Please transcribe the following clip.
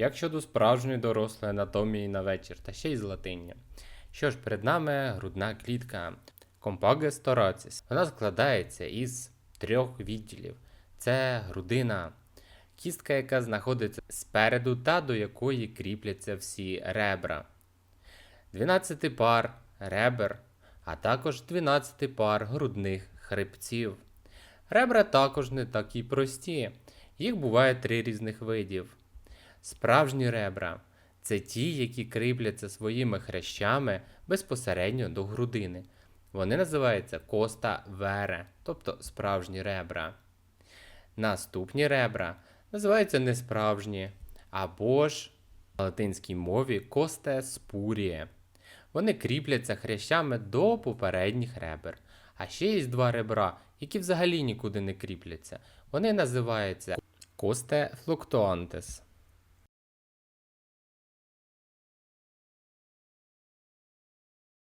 як щодо справжньої дорослої анатомії на вечір, та ще й з латиння. Що ж, перед нами грудна клітка Compagest thoracis. Вона складається із трьох відділів: це грудина, кістка, яка знаходиться спереду та до якої кріпляться всі ребра. 12 пар ребер, а також 12 пар грудних хребців. Ребра також не такі прості. Їх буває три різних видів. Справжні ребра це ті, які кріпляться своїми хрящами безпосередньо до грудини. Вони називаються коста вере, тобто справжні ребра. Наступні ребра називаються несправжні, або ж в латинській мові косте спуріє. Вони кріпляться хрящами до попередніх ребер. А ще є два ребра, які взагалі нікуди не кріпляться. Вони називаються косте флуктуантес.